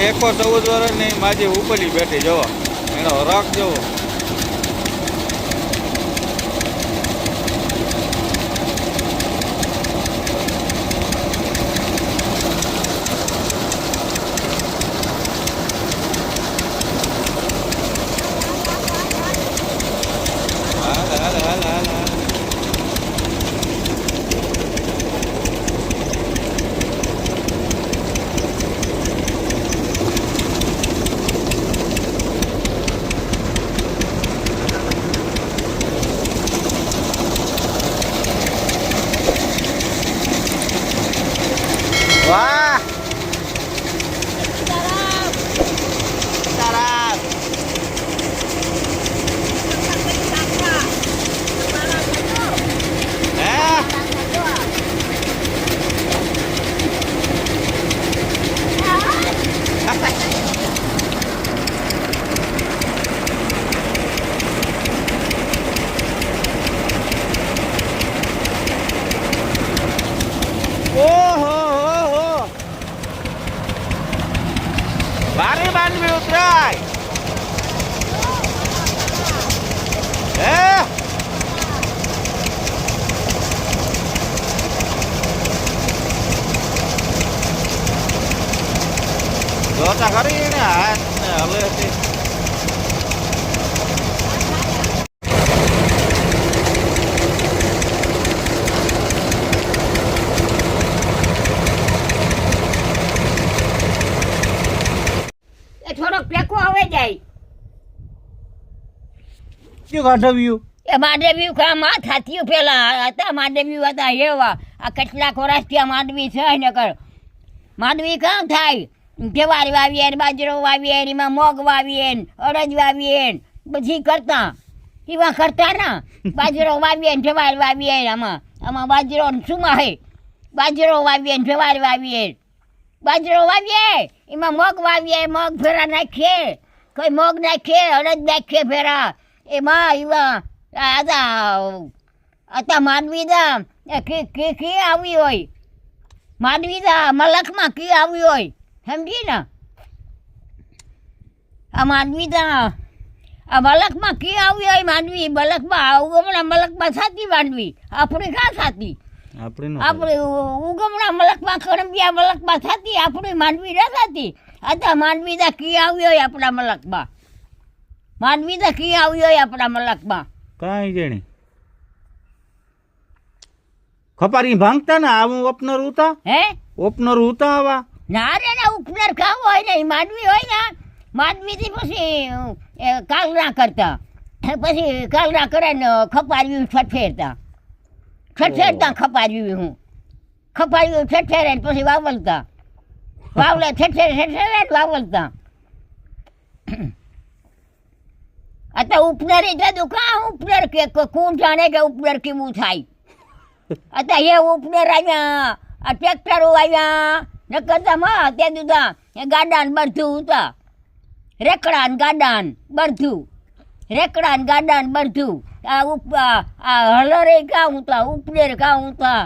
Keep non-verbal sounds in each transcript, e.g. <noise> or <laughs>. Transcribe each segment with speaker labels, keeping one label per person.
Speaker 1: એકો ચૌદ વર્ષની માજી ઉપલી બેઠી જવો. એનો રાખ જવો હાલ હાલ હાલ હાલ હાલ વાહ સીતારામ હે ઓહો હો હો બારી બાંધવી ઉતરાય હે જોતા ખરી ને હાથ ને હલે છે
Speaker 2: એ થોડોક પેકો આવે જાય
Speaker 1: શું કાઢવ્યું
Speaker 2: એ માંડવી માં થાતીઓ પેલા હતા માંડવી હતા એવા. આ કેટલાક વર્ષથી આ માંડવી છે ને કર માંડવી કામ થાય? જવાર વાવીએ બાજરો વાવીએ એમાં મગ વાવીએ અડદ વાવીએ ને બધી કરતા. એવા કરતા ના. બાજરો વાવીએ ને જવાર વાવીએ આમાં. આમાં બાજરો ને સુમા બાજરો વાવીએ ને જવાર વાવીએ. બાજરો વાવીએ. એમાં મગ વાવીએ, મગ ફેરા નાખીએ. કોઈ મગ નાખીએ, અડદ નાખીએ ફેરા એમાં એવા આદા, આતા માનવીદા કી કી આવી હોય. માનવીદા મલકમાં કી આવી હોય. સમજી ને? આ માનવી તો આ મલકમાં કી આવી હોય માનવી મલકમાં ઉગમણા મલકમાં સાચી માંડવી. આપણે કાં સાચી?
Speaker 1: આપણે
Speaker 2: ઉગમણા મલકમાં કરમ્યા મલકમાં થતી આપણી માંડવી ન થતી અથવા માનવી દા કી આવ્યો હોય આપણા મલકમાં માનવી દા કી આવ્યો હોય આપણા મલકમાં
Speaker 1: કાંઈ જેણી. ખપારી ભાંગતા ને આવું ઓપનર ઉતા?
Speaker 2: હે?
Speaker 1: ઓપનર ઉતા આવા?
Speaker 2: ના રે ને ઉપનર ખાવું હોય ને માનવી હોય ને માનવીથી પછી કાલના કરતા. પછી કાલના કરે ને ખપાડવી છઠેરતા છઠેરતા ખપારવી હું. ખપારવી છઠેરે પછી વાવલતા. વાવલે છઠેરે ને વાવલતા. એટલે દુકાન ઉપનર કે કોણ જાણે કે ઉપનર કેવું થાય? અત્યારે એ ઉપનર આવ્યા આ ટ્રેક્ટરો આવ્યા ન કરતા માં તે દીધા એ ગાડાન બરધું ઉતા રેકડાન ગાડાન બરધું. રેકડાન ગાડાન બધું આ ઉપ આ હલરે કાં ઉતા ઉપડેર કા ઉતા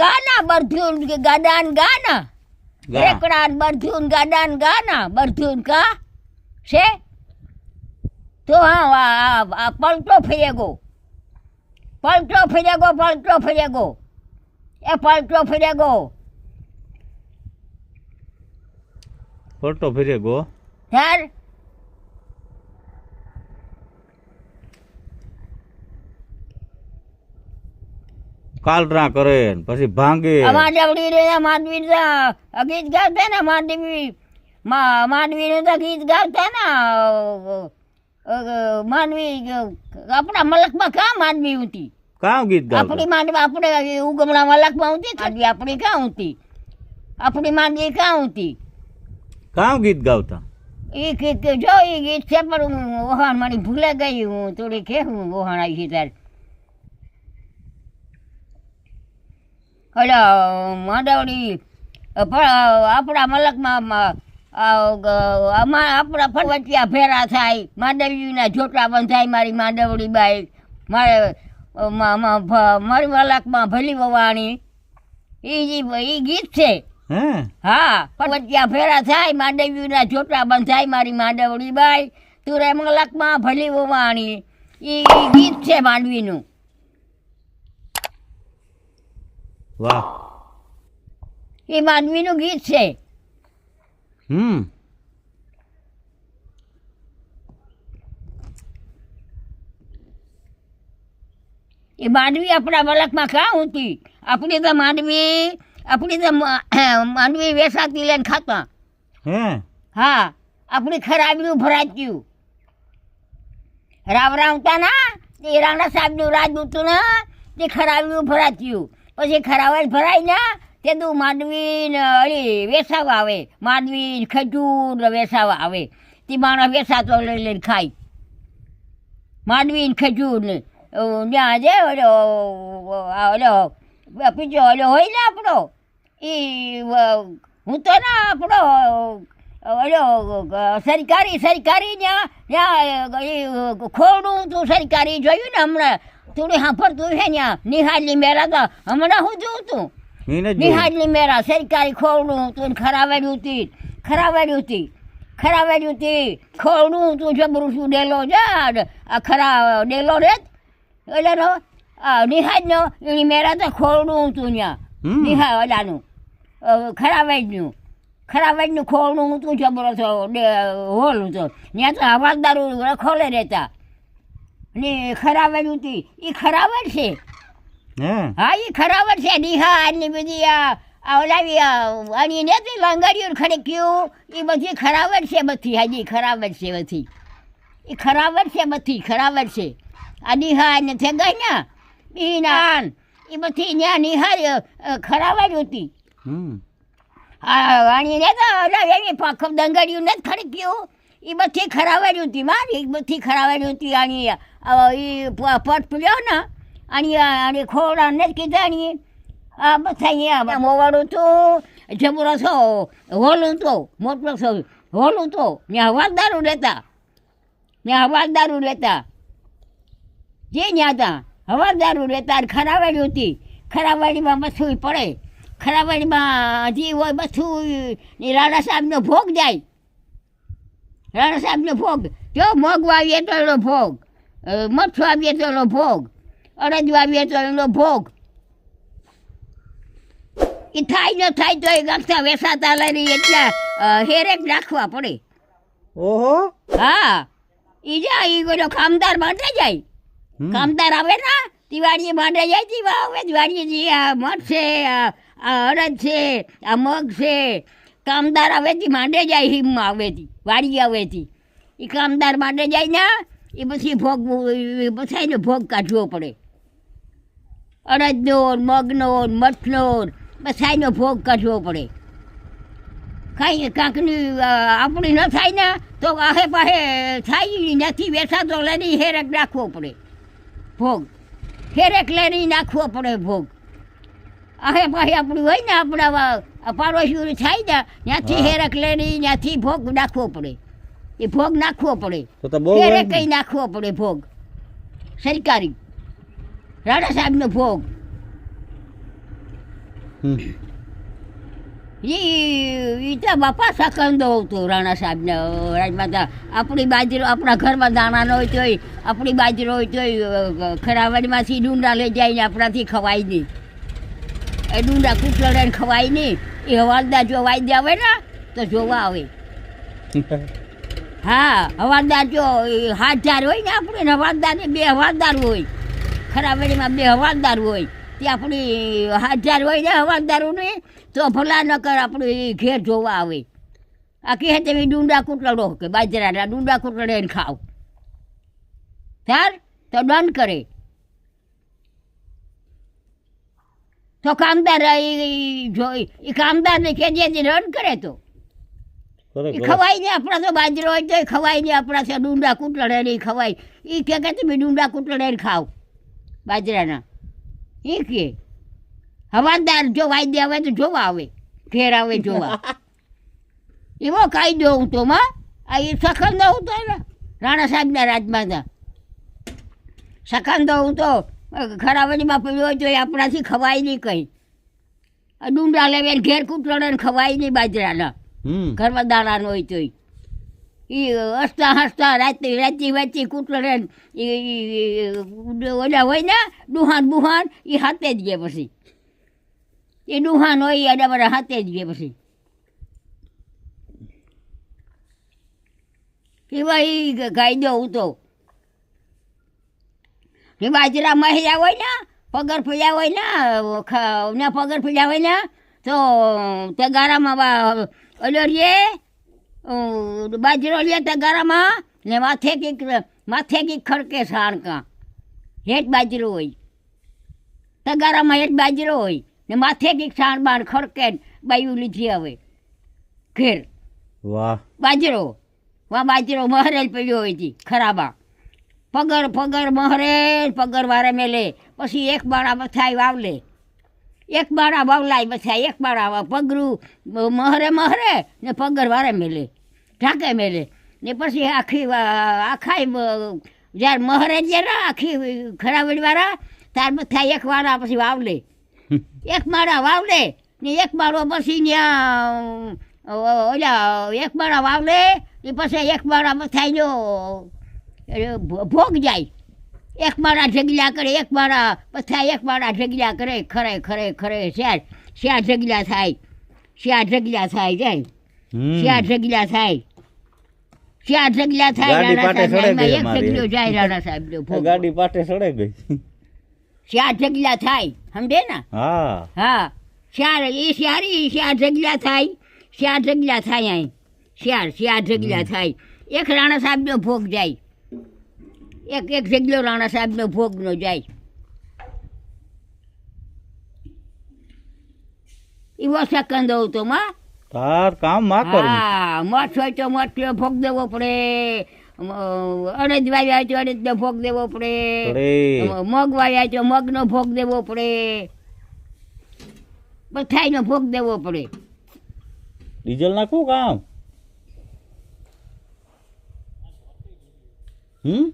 Speaker 2: ગાના બરધું ગાડાન ગાના?
Speaker 1: રેકડાન
Speaker 2: બરધું ને બધું ને ગાડા ને ગાના બરધું કા છે? તો હા આ પલટો ફેરેગો પલટો ફેરેગો પલટો ફેરેગો એ પલટો ફેરેગો
Speaker 1: ફોટો ફેરે ગો
Speaker 2: યાર
Speaker 1: કાલરા કરે પછી ભાંગે.
Speaker 2: માંડવડી રે માંડવી ગીત ગાતા ને માંડવી મા માંડવી નું તો ગીત ગાતા ને માંડવી આપણા મલકમાં કા માંડવી હતી
Speaker 1: કાં ગીત ગાવ
Speaker 2: આપણી માંડવી આપણે ઉગમણા મલકમાં હતી આપણી કાં હતી આપણી માંડવી કાં હતી
Speaker 1: કામ ગીત ગાવતા?
Speaker 2: એ કે જો એ ગીત છે, પણ હું વહાણ મારી ભૂલે ગઈ, હું થોડી કે હું વહાણ આવી છે ત્યારે. એટલે માંડવડી પણ આપણા મલકમાં આમાં આપણા ફરવટિયા ફેરા થાય માંડવીના જોટલા બંધાય મારી માંડવડી બાઈ. મારે મારી મલકમાં ભલી વવાણી. એ ગીત છે.
Speaker 3: હે?
Speaker 2: હા. પણ ફેરા થાય માંડવીના જોટા બંધાય મારી માંડવડી બાઈ. તું રે મલકમાં ભલી વાણી એ ગીત છે માંડવીનું.
Speaker 3: વાહ.
Speaker 2: એ માંડવીનું ગીત છે.
Speaker 3: હમ.
Speaker 2: એ માંડવી આપણા વલકમાં કાં હતી? આપણી તો માંડવી આપણી તો મ- માંડવી વેસાતી લઈને ખાતા.
Speaker 3: હા?
Speaker 2: આપણી ખરાબીનું ભરાચ્યું રામ રામતા ના એ રાણા સાહેબનું રાજ ના તે ખરાબીનું ભરાચ્યું પછી ખરાવા ભરાય ને તે તું માંડવી ને વેસાવા આવે. માનવી ખજૂર વેસાવા આવે. તે માણસ વેસાતો લઈ લઈને ખાય. માનવી ખજૂર ને ત્યાં જે ઓલો ઓલો બીજો ઓલો હોય ને આપણો એ હું તો ના આપણો ઓલો સરકારી સરકારી ત્યાં ખોડું તું સરકારી જોયું ને હમણાં? થોડું સાંભળતું છે ત્યાં નિહાળની મેરા તો હમણાં હું જોઉં તું?
Speaker 3: એને
Speaker 2: મેરા સરકારી ખોડું તું ખરાવાડ્યું હતી ખરાવાડ્યું હતી ખરાવાડ્યું હતી ખોડું તું જબરું છું ડેલો આ ખરા ડેલો રે એટલે નો આ નિહાળનો એની મેળા તો ખોરડું તું ત્યાં. નિહાળ ઓલાનું ખરાવાડનું ખરાવાડનું ખોરડું તું જબરો છો હોલ હતો ત્યાં તો હવાલદારો રખોલે રહેતા. ને ખરાવાડ્યું હતી એ ખરાવાડ છે.
Speaker 3: હા?
Speaker 2: એ ખરાબર છે. નિહા ને બધી આ ઓલાવી આ તો નથી લાંગડીઓ કયું? એ બધી ખરાબર છે બધી. હાજી ખરાબર છે બધી. એ ખરાબર છે બધી. ખરાબર છે. આ નિહાર ને થઈ ગઈ ને. ઈ નાન એ બધી ત્યાં નિહાર અ, ખરાબર હતી.
Speaker 3: હમ.
Speaker 2: આ આની ને તો ઓલા એવી પાખો દંગડિયું નથી પીવું એ બધી ખરાબર હતી મારી બધી ખરાબર હતી આની એ પટ પીડ્યો ને આની આની ખોડા નથી કીધા ની આ બધા અહીંયા મોવાડું તો જબરો છો હોલું તો મોટલો છો હોલું તો ત્યાં હવાલદારું લેતા ત્યાં હવાલદારું લેતા જે ત્યાં હતા. હવાલદારું રહેતા ખરાવાડી હતી. ખરાવાડીમાં બસું પડે. ખરાવાડીમાં હજી હોય બસું રાણા સાહેબનો ભોગ જાય. રાણા સાહેબનો ભોગ. જો મગ વાવીએ તો એનો ભોગ. અ, આવીએ તો એનો ભોગ. અડદ વાવીએ તો એનો ભોગ. એ થાય ન થાય તો એ ગક્ષા વેસાતા લઈને એટલા હેરેક રાખવા પડે.
Speaker 3: ઓહો.
Speaker 2: હા. એ જાય એ બધો ખામદાર માટે જાય. કામદાર આવે ને દિવાળી માંડે જાય દીવા આવે દિવાળી જે આ મઠ છે, આ અડદ છે, આ મગ છે, કામદાર તી માંડે જાય હિમમાં તી વાડી તી એ કામદાર માંડે જાય ને એ પછી ભોગ બધાને ભોગ કાઢવો પડે. અડદનો મગનો, મઠનો ને ભોગ કાઢવો પડે. કાંઈ કાંકની આપણી ન થાય ને, તો આહે પાહે થાય નથી નથી બેસાતો લઈને હેરક રાખવો પડે. ભોગ. ફેરેક લઈને નાખવો પડે ભોગ. આહે પાહે આપણું હોય ને આપણા પાડોશી થાય ને ત્યાંથી હેરક લઈને ત્યાંથી ભોગ નાખવો પડે. એ ભોગ નાખવો પડે. હેરેક કઈ નાખવો પડે ભોગ. સરકારી. રાણા સાહેબનો ભોગ. ઈ તો બાપા સકંદો હતો રાણા સાહેબને રાજમાતા આપણી બાજરો, આપણા ઘરમાં દાણા હોય તોય આપણી બાજરો હોય તોય ખરાવાડીમાંથી ડુંડા લઈ જાય ને આપણાથી ખવાય નહીં. એ ડુંડા કૂટલે ખવાય નહીં. એ હવાલદાર જો વાઈ આવે ને, તો જોવા આવે. હા, હવાલદાર જો હાથ ધાર હોય ને આપણે હવાલદાર બે હવાલદાર હોય. ખરાવાડીમાં બે હવાલદાર હોય. તે આપણી હાજર હોય ને હવાલદારોને તો ભલા ન કર આપણું ઘેર જોવા આવે. આ કહે તમે ડુંડા કૂટલો કે બાજરાના ડુંડા કૂટલે ખાવ ત્યાર તો દંડ કરે. તો કામદાર જોઈ એ કામદારને કે જે દંડ કરે તો. એ. ખવાય ને આપણા તો બાજરો હોય તો ખવાય ને આપણા ડુંડા કૂટલે ખવાય. એ કે કે તમે ડુંડા કૂટલે ખાવ બાજરાના. એ કે હવાદાર જો વાયદે આવે તો જોવા આવે ઘેર આવે જોવા. <laughs> એવો કાયદો હતો માં આ એ સખંદ હતો તો ને રાણા સાહેબના રાજમાં હતા સખંદ હતો તો ખરાવડીમાં જોઈએ આપણાથી ખવાય નહીં કંઈ. આ ડુંડા લેવે ઘેર કૂટરણે ને ખવાય નહીં બાજરાના. ઘરમાં દાણાનો હોય તોય. એ હસતા હસતા રાતે રાતે વાંચી એ ઓલા હોય ને ડુહાન બુહાન એ હાથે જ ગયા પછી. એ ડુહાન હોય એ બધા હાથે જ ગયા પછી. એવા એ કાયદો હતો. એ બાજરા મહિલા હોય ને પગર ફર્યા હોય ને પગર ફર્યા હોય ને તો તગારામાં બા- ઓલો રે અ, બાજરો લે ગારામાં ને માથે કીક માથે કી ખડકે સાણકા. હેઠ બાજરો હોય. તગારામાં હેઠ બાજરો હોય ને માથે કીક સાણ બાણ ખડકે બાયું લીધી આવે. ઘેર.
Speaker 3: વાહ.
Speaker 2: બાજરો. વા બાજરો મહરેલ પડ્યો હોય તી ખરાબા. પગર પગર મહરેલ પગર વારે મેલે. પછી એક બાળા બથાઈ વાવલે. એક બાળા વાવલાય પછી એક વા- પગરું મહરે મહરે, ને પગર વારે મેલે, ઢાકે મેલે. ને પછી આખી આખાય જ્યારે મહરે જ્યારે આખી ખરાબડી વાળા ત્યાર બથાય એક વાળા પછી વાવલે. એક માળા વાવલે, ને એક માળો પછી ત્યાં ઓલા, એક માળા વાવલે, ને પછી એક માળા થાય જો ભોગ જાય. એક માળા ઢગલા કરે એક માળા પથાય એક માળા ઢગલા કરે ખરે ખરે ખરે શ્યા શ્યા ઢગલા થાય શ્યા ઢગલા થાય જાય.
Speaker 3: શ્યા
Speaker 2: શ્યાર થાય. શ્યા ઢગલા થાય રાણા સાહેબ એક
Speaker 3: અમારી.
Speaker 2: જાય રાણા સાહેબ
Speaker 3: ગાડી પાટે સડે ગઈ.
Speaker 2: શ્યા ઢગલા થાય સમજે ને?
Speaker 3: હા.
Speaker 2: હા. શ્યાર એ શ્યારી શ્યા ઢગલા થાય શ્યા ઢગલા થાય અહીં. શ્યાર શ્યા ઢગલા થાય. એક રાણા સાહેબનો ભોગ જાય. એક એક જગ્યો રાણા સાહેબનો ભોગનો જાય. એવો સેકન્ડ હતો માં?
Speaker 3: તાર કામમાં કર
Speaker 2: હા મઠ હોય તો મઠ ભોગ દેવો પડે. અડદ વાવી હોય તો અડદનો ભોગ દેવો પડે.
Speaker 3: મગ
Speaker 2: મગ વાવ્યા તો મગનો ભોગ દેવો પડે. બધાયનો ભોગ દેવો પડે.
Speaker 3: ડીઝલ નાખવું કામ? હમ?